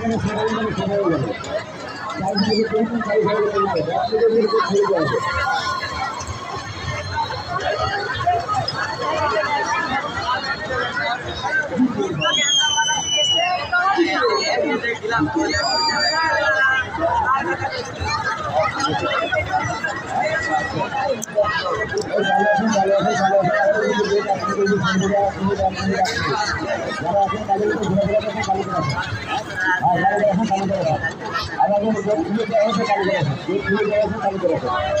এখানে সবাই মানে সবাই গেল চার দিকে পেয়েছেন চারি সাইডে গেল ছেড়ে দেওয়া ভালো আছেন ভালো আছেন ভালো আছেন যারা আছেন তাদের একটু ঘোরাফেরা করছেন কালী আমাদের খুলে দেওয়া হয়েছে কালী করে গেট খুলে দেওয়া হয়েছে কালী করে আমাদের